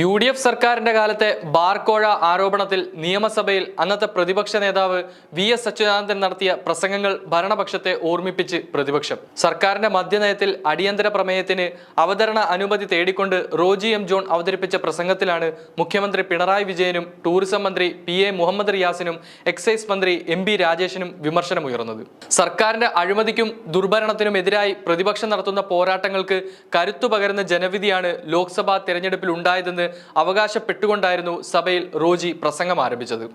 U D F സർക്കാരിന്റെ കാലത്തെ ബാർക്കോഴ ആരോപണത്തിൽ നിയമസഭയിൽ അന്നത്തെ പ്രതിപക്ഷ നേതാവ് വി എസ് അച്യുതാനന്ദൻ നടത്തിയ പ്രസംഗങ്ങൾ ഭരണപക്ഷത്തെ ഓർമ്മിപ്പിച്ച് പ്രതിപക്ഷം. സർക്കാരിന്റെ മദ്യനയത്തിൽ അടിയന്തര പ്രമേയത്തിന് അവതരണ അനുമതി തേടിക്കൊണ്ട് റോജി എം ജോൺ അവതരിപ്പിച്ച പ്രസംഗത്തിലാണ് മുഖ്യമന്ത്രി പിണറായി വിജയനും ടൂറിസം മന്ത്രി പി എ മുഹമ്മദ് റിയാസിനും എക്സൈസ് മന്ത്രി എം ബി രാജേഷിനും വിമർശനമുയർന്നത്. സർക്കാരിന്റെ അഴിമതിക്കും ദുർഭരണത്തിനും എതിരായി പ്രതിപക്ഷം നടത്തുന്ന പോരാട്ടങ്ങൾക്ക് കരുത്തു പകരുന്ന ജനവിധിയാണ് ലോക്സഭാ തെരഞ്ഞെടുപ്പിൽ ഉണ്ടായതെന്ന് അവകാശപ്പെട്ടുകൊണ്ടായിരുന്നു സഭയിൽ റോജി പ്രസംഗം ആരംഭിച്ചത്.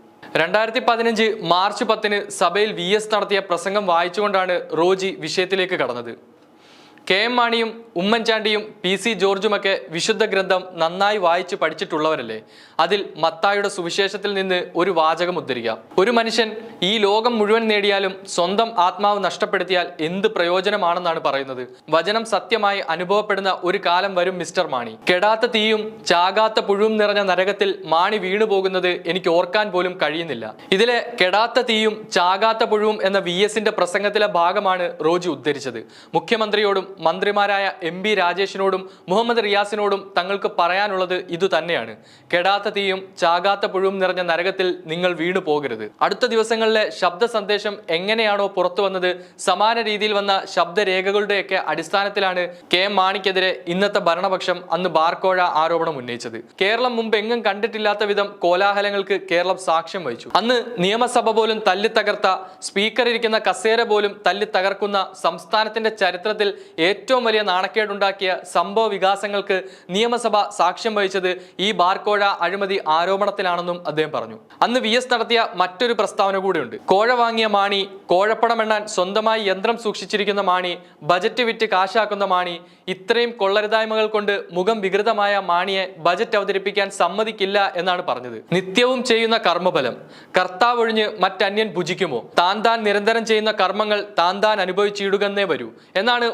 രണ്ടായിരത്തി പതിനഞ്ച് മാർച്ച് പത്തിന് സഭയിൽ വി എസ് നടത്തിയ പ്രസംഗം വായിച്ചുകൊണ്ടാണ് റോജി വിഷയത്തിലേക്ക് കടന്നത്. കെ എം മാണിയും ഉമ്മൻചാണ്ടിയും പി സി ജോർജുമൊക്കെ വിശുദ്ധ ഗ്രന്ഥം നന്നായി വായിച്ച് പഠിച്ചിട്ടുള്ളവരല്ലേ? അതിൽ മത്തായുടെ സുവിശേഷത്തിൽ നിന്ന് ഒരു വാചകം ഉദ്ധരിക്കാം. ഒരു മനുഷ്യൻ ഈ ലോകം മുഴുവൻ നേടിയാലും സ്വന്തം ആത്മാവ് നഷ്ടപ്പെടുത്തിയാൽ എന്ത് പ്രയോജനമാണെന്നാണ് പറയുന്നത്. വചനം സത്യമായി അനുഭവപ്പെടുന്ന ഒരു കാലം വരും മിസ്റ്റർ മാണി. കെടാത്ത തീയും ചാകാത്ത പുഴുവും നിറഞ്ഞ നരകത്തിൽ മാണി വീണു പോകുന്നത് എനിക്ക് ഓർക്കാൻ പോലും കഴിയുന്നില്ല. ഇതിലെ കെടാത്ത തീയും ചാകാത്ത പുഴുവും എന്ന വി എസിന്റെ പ്രസംഗത്തിലെ ഭാഗമാണ് റോജി ഉദ്ധരിച്ചത്. മുഖ്യമന്ത്രിയോടും മന്ത്രിമാരായ എം ബി രാജേഷിനോടും മുഹമ്മദ് റിയാസിനോടും തങ്ങൾക്ക് പറയാനുള്ളത് ഇതുതന്നെയാണ് കെടാത്ത തീയും ചാകാത്ത പുഴുവും നിറഞ്ഞ നരകത്തിൽ നിങ്ങൾ വീണു പോകരുത്. അടുത്ത ദിവസങ്ങളിലെ ശബ്ദ സന്ദേശം എങ്ങനെയാണോ പുറത്തു വന്നത് സമാന രീതിയിൽ വന്ന ശബ്ദരേഖകളുടെയൊക്കെ അടിസ്ഥാനത്തിലാണ് കെ എം മാണിക്കെതിരെ ഇന്നത്തെ ഭരണപക്ഷം അന്ന് ബാർക്കോഴ ആരോപണം ഉന്നയിച്ചത്. കേരളം മുമ്പ് എങ്ങും കണ്ടിട്ടില്ലാത്ത വിധം കോലാഹലങ്ങൾക്ക് കേരളം സാക്ഷ്യം വഹിച്ചു. അന്ന് നിയമസഭ പോലും തല്ലി തകർത്ത സ്പീക്കർ ഇരിക്കുന്ന കസേര പോലും തല്ലി തകർക്കുന്ന സംസ്ഥാനത്തിന്റെ ചരിത്രത്തിൽ ഏറ്റവും വലിയ നാണക്കേടുണ്ടാക്കിയ സംഭവ വികാസങ്ങൾക്ക് നിയമസഭ സാക്ഷ്യം വഹിച്ചത് ഈ ബാർക്കോഴ അഴിമതി ആരോപണത്തിലാണെന്നും അദ്ദേഹം പറഞ്ഞു. അന്ന് വി എസ് നടത്തിയ മറ്റൊരു പ്രസ്താവന കൂടിയുണ്ട്. കോഴ വാങ്ങിയ മാണി കോഴപ്പണം എണ്ണാൻ സ്വന്തമായി യന്ത്രം സൂക്ഷിച്ചിരിക്കുന്ന മാണി ബജറ്റ് വിറ്റ് കാശാക്കുന്ന മാണി ഇത്രയും കൊള്ളരുതായ്മകൾ കൊണ്ട് മുഖം വികൃതമായ മാണിയെ ബജറ്റ് അവതരിപ്പിക്കാൻ സമ്മതിക്കില്ല എന്നാണ് പറഞ്ഞത്. നിത്യവും ചെയ്യുന്ന കർമ്മഫലം. കർത്താവ് ഒഴിഞ്ഞ് മറ്റന്യൻ ഭുജിക്കുമോ? താൻ താൻ നിരന്തരം ചെയ്യുന്ന കർമ്മങ്ങൾ താൻ താൻ അനുഭവിച്ചിടുകന്നേ വരൂ. എന്നാണ്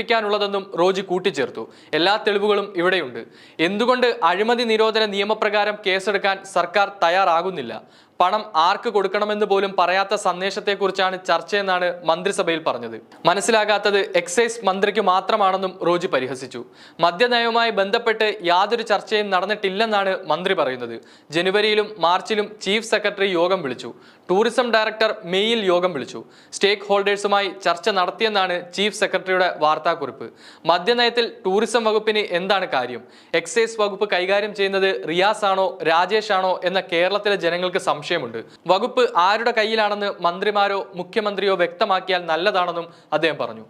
ഓർമ്മിപ്പിക്കാനുള്ളതെന്നും റോജി കൂട്ടിച്ചേർത്തു. എല്ലാ തെളിവുകളും ഇവിടെയുണ്ട്. എന്തുകൊണ്ട് അഴിമതി നിരോധന നിയമപ്രകാരം കേസെടുക്കാൻ സർക്കാർ തയ്യാറാകുന്നില്ല? പണം ആർക്ക് കൊടുക്കണമെന്ന് പോലും പറയാത്ത സന്ദേശത്തെക്കുറിച്ചാണ് ചർച്ചയെന്നാണ് മന്ത്രിസഭയിൽ പറഞ്ഞത്. മനസ്സിലാകാത്തത് എക്സൈസ് മന്ത്രിക്ക് മാത്രമാണെന്നും റോജി പരിഹസിച്ചു. മദ്യനയവുമായി ബന്ധപ്പെട്ട് യാതൊരു ചർച്ചയും നടന്നിട്ടില്ലെന്നാണ് മന്ത്രി പറയുന്നത്. ജനുവരിയിലും മാർച്ചിലും ചീഫ് സെക്രട്ടറി യോഗം വിളിച്ചു. ടൂറിസം ഡയറക്ടർ മെയ്യിൽ യോഗം വിളിച്ചു. സ്റ്റേക്ക് ഹോൾഡേഴ്സുമായി ചർച്ച നടത്തിയെന്നാണ് ചീഫ് സെക്രട്ടറിയുടെ വാർത്താക്കുറിപ്പ്. മദ്യനയത്തിൽ ടൂറിസം വകുപ്പിന് എന്താണ് കാര്യം? എക്സൈസ് വകുപ്പ് കൈകാര്യം ചെയ്യുന്നത് റിയാസ് ആണോ രാജേഷ് ആണോ എന്ന കേരളത്തിലെ ജനങ്ങൾക്ക് സംശയമുണ്ട്. വകുപ്പ് ആരുടെ കയ്യിലാണെന്ന് മന്ത്രിമാരോ മുഖ്യമന്ത്രിയോ വ്യക്തമാക്കിയാൽ നല്ലതാണെന്നും അദ്ദേഹം പറഞ്ഞു.